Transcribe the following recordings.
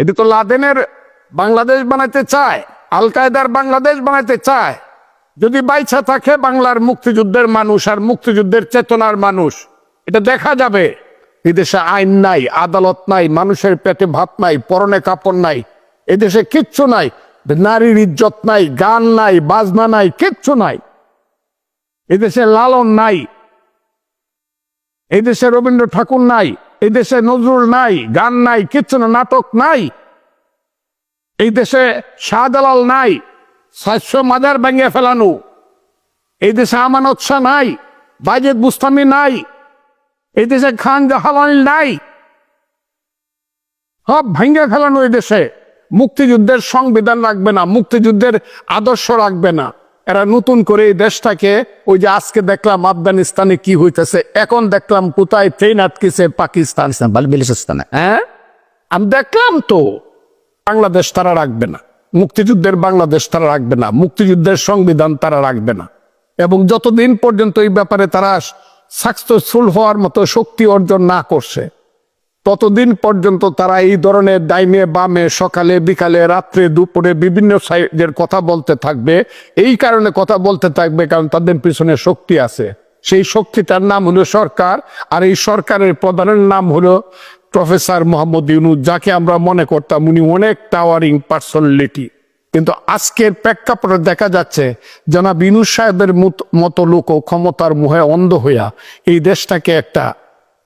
এটি তো লাদেনের বাংলাদেশ বানাইতে চায় আল কায়দার বাংলাদেশ বানাইতে চায়। যদি বাইছা থাকে বাংলার মুক্তিযুদ্ধের মানুষ আর মুক্তিযুদ্ধের চেতনার মানুষ, এটা দেখা যাবে। এদেশে আইন নাই, আদালত নাই, মানুষের পেটে ভাত নাই, পরনে কাপড় নাই, এদেশে কিচ্ছু নাই, নারীর ইজ্জত নাই, গান নাই, বাজনা নাই, কিচ্ছু নাই। এদেশে লালন নাই এই দেশে রবীন্দ্র ঠাকুর নাই। এই দেশে নজরুল নাই, গান নাই, কিচ্ছু নাটক নাই। এই দেশে শাহদালাল নাই সাতশো মাজার ভেঙে ফেলানো। এই দেশে আমানত শাহ নাই বাজেদ বুস্তামি নাই। এই দেশে খান জাহালাল নাই। সব ভেঙে ফেলানো এই দেশে। মুক্তিযুদ্ধের সংবিধান রাখবে না, মুক্তিযুদ্ধের আদর্শ রাখবে না। এরা নতুন করে এই দেশটাকে ওই যে আজকে দেখলাম আফগানিস্তানে কি হইতেছে এখন দেখলাম কোথায় ট্রেন আটকেছে পাকিস্তান। হ্যাঁ? আমি দেখলাম তো। বাংলাদেশ তারা রাখবে না। মুক্তিযুদ্ধের বাংলাদেশ তারা রাখবে না। মুক্তিযুদ্ধের সংবিধান তারা রাখবে না। এবং যতদিন পর্যন্ত এই ব্যাপারে তারা সাকসেসফুল হওয়ার মতো শক্তি অর্জন না করছে ততদিন পর্যন্ত তারা এই ধরনের ডাইনে, বামে, সকালে, বিকালে, রাত্রে, দুপুরে বিভিন্ন সাইডের কথা বলতে থাকবে। এই কারণে কথা বলতে থাকবে কারণ তাদের পিছনে শক্তি আছে। সেই শক্তিটার নাম হলো সরকার আর এই সরকারের প্রধানের নাম হলো প্রফেসর মোহাম্মদ ইউনুস, যাকে আমরা মনে করতাম উনি অনেক টাওয়ারিং পার্সোনালিটি কিন্তু আজকের প্রেক্ষাপটে দেখা যাচ্ছে, জনাব ইউনুস সাহেবের মতো লোক ক্ষমতার মুহে অন্ধ হইয়া এই দেশটাকে একটা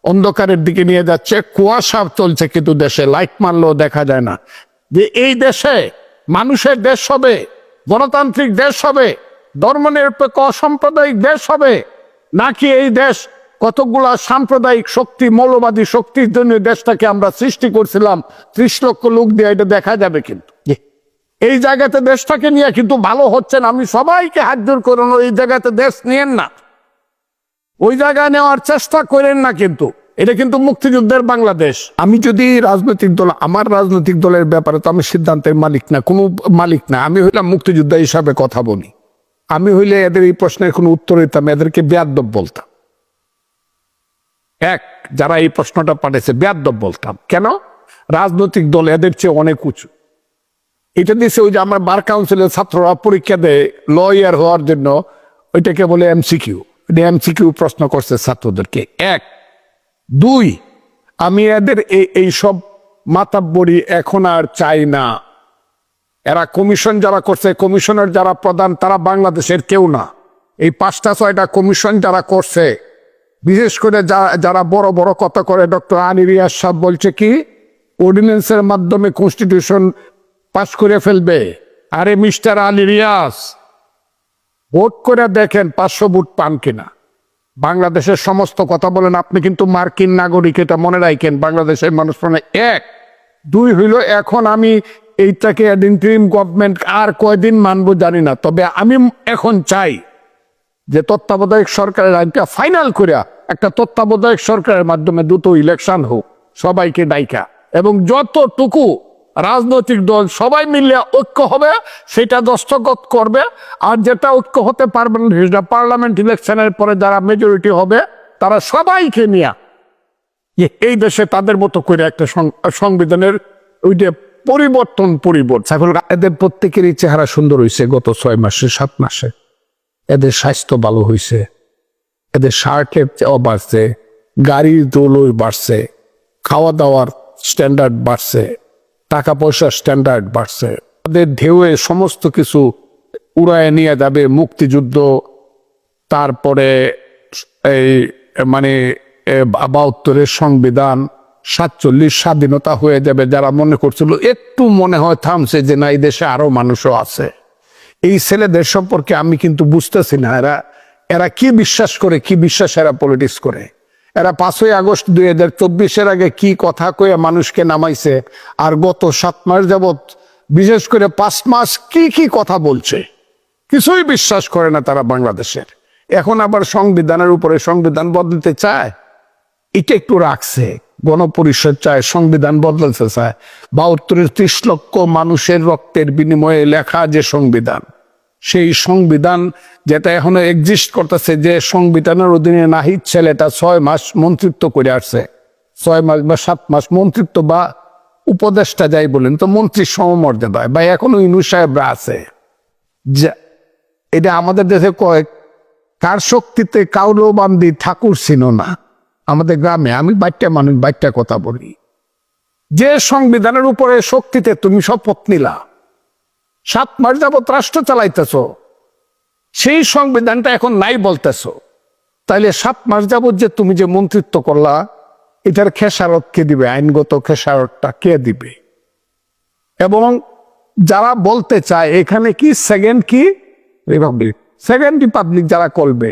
অন্ধকারের দিকে নিয়ে যাচ্ছে কুয়াশা চলছে কিন্তু দেশে লাইট মারলেও দেখা যায় না। যে এই দেশে মানুষের দেশ হবে গণতান্ত্রিক দেশ হবে ধর্মনিরপেক্ষ অসাম্প্রদায়িক দেশ হবে নাকি এই দেশ কতগুলা সাম্প্রদায়িক শক্তি মৌলবাদী শক্তির জন্য দেশটাকে আমরা সৃষ্টি করছিলাম ত্রিশ লক্ষ লোক দিয়ে এটা দেখা যাবে কিন্তু। এই জায়গাতে দেশটাকে নিয়ে কিন্তু ভালো হচ্ছে না। আমি সবাইকে হাত জোর করুন এই জায়গাতে দেশ নিয়েন না। ওই জায়গায় নেওয়ার চেষ্টা করেন না কিন্তু। এটা কিন্তু মুক্তিযুদ্ধের বাংলাদেশ। আমি যদি রাজনৈতিক দল, আমার রাজনৈতিক দলের ব্যাপারে তো আমি সিদ্ধান্তের মালিক না, কোনো মালিক না। আমি হইলাম মুক্তিযোদ্ধা হিসাবে কথা বলি। আমি হইলে এদের এই প্রশ্নের কোনো উত্তর দিতাম, এদেরকে বেয়াদ্দব বলতাম। এক, যারা এই প্রশ্নটা পাঠিয়েছে বেয়াদ্দব বলতাম। কেন? রাজনৈতিক দল এদের চেয়ে অনেক উঁচু। এটা দিয়েছে ওই যে আমার বার কাউন্সিলের ছাত্ররা পরীক্ষা দেয়, লয়ার হওয়ার জন্য। ওইটাকে বলে এমসিকিউ। এমসিকিউ প্রশ্ন করছে ছাত্রদেরকে। এক। দুই, আমি এদের এই সব মাতাব্বরি এখন আর চাই না। এরা কমিশন যারা করছে, কমিশনের যারা প্রধান, তারা বাংলাদেশের কেউ না। এই পাঁচটা, ছয়টা কমিশন যারা করছে, বিশেষ করে যারা বড় বড় কথা করে, ডক্টর আনির সাহেব বলছে কি অর্ডিন্যান্সের মাধ্যমে কনস্টিটিউশন পাশ করে ফেলবে। আরে মিস্টার আলী রিয়াজ ভোট করে দেখেন পাঁচশো ভোট পান কিনা। বাংলাদেশের সমস্ত কথা বলেন, আপনি কিন্তু মার্কিন নাগরিক, এটা মনে রাখেন, বাংলাদেশের মানুষ মানে এক। দুই হইল, এখন আমি এইটাকে ইন্টারিম গভর্নমেন্ট আর কয়দিন মানবো জানি না, তবে আমি এখন চাই যে তত্ত্বাবধায়ক সরকারের আইনটা ফাইনাল করিয়া একটা তত্ত্বাবধায়ক সরকারের মাধ্যমে দুটো ইলেকশন হোক, সবাইকে ডাইকা। এবং যতটুকু রাজনৈতিক দল সবাই মিলে ঐক্য হবে, সেটা দস্তখত করবে। আর যেটা ঐক্য হতে পারবে না, সেটা পার্লামেন্ট ইলেকশনের পরে যারা মেজরিটি হবে, তারা সবাইকে নিয়ে এই দেশে তাদের মতো করে একটা সংবিধানের ওই যে পরিবর্তন পরিবর্তন। এদের প্রত্যেকেরই চেহারা সুন্দর হয়েছে গত ছয় মাসে, সাত মাসে। এদের স্বাস্থ্য ভালো হয়েছে এদের শার্টের বাড়ছে, গাড়ির দৌলই বাড়ছে খাওয়া দাওয়ার স্ট্যান্ডার্ড বাড়ছে। টাকা পয়সার স্ট্যান্ডার্ড বাড়ছে। তাদের ঢেউয়ে সমস্ত কিছু উড়ায় নিয়ে যাবে মুক্তিযুদ্ধ, তারপরে এই মানে বাহাত্তরের সংবিধান, সাতচল্লিশ স্বাধীনতা হয়ে যাবে যারা মনে করছিল, একটু মনে হয় থামছে যে না, এই দেশে আরও মানুষও আছে। এই ছেলেদের সম্পর্কে আমি কিন্তু বুঝতেছি না, এরা এরা কি বিশ্বাস করে, কি বিশ্বাস এরা পলিটিক্স করে। এরা পাঁচই আগস্ট দুই হাজার চব্বিশের আগে কি কথা কয়ে মানুষকে নামাইছে? আর গত সাত মাস যাবত বিশেষ করে পাঁচ মাস কি কি কথা বলছে? কিছুই বিশ্বাস করে না তারা বাংলাদেশের। এখন আবার সংবিধানের উপরে সংবিধান বদলতে চায়? এটা একটু রাখছে। গণপরিষদ চায়, সংবিধান বদলাতে চায়। বাহাত্তরের ত্রিশ লক্ষ মানুষের রক্তের বিনিময়ে লেখা যে সংবিধান সেই সংবিধান যেটা এখনও এক্সিস্ট করতেছে, যে সংবিধানের অধীনে নাহিদ ছেলেটা ছয় মাস মন্ত্রিত্ব করে আসছে। ছয় মাস বা সাত মাস মন্ত্রিত্ব বা উপদেষ্টা যাই বলেন, তো মন্ত্রীর সমমর্যাদায় বা এখনও ইনু সাহেবরা আছে। এটা আমাদের দেশে কয়েক কার শক্তিতে কাউলো বান্দি ঠাকুর ছিল না। আমাদের গ্রামে, আমি বাইটটা মানুষ বাইটটা কথা বলি। যে সংবিধানের উপরে শক্তিতে তুমি শপথ নিলা। সাত মাস যাবত রাষ্ট্র চালাইতেছ। সেই সংবিধানটা এখন নাই বলতেছ। তাইলে সাত মাস যাবত যে তুমি যে মন্ত্রিত্ব করলা, এটার খেসারত কে দিবে? আইনগত খেসারতটা কে দিবে? এবং যারা বলতে চায়, এখানে কি সেকেন্ড কি? রিপাবলিক সেকেন্ড রিপাবলিক যারা করবে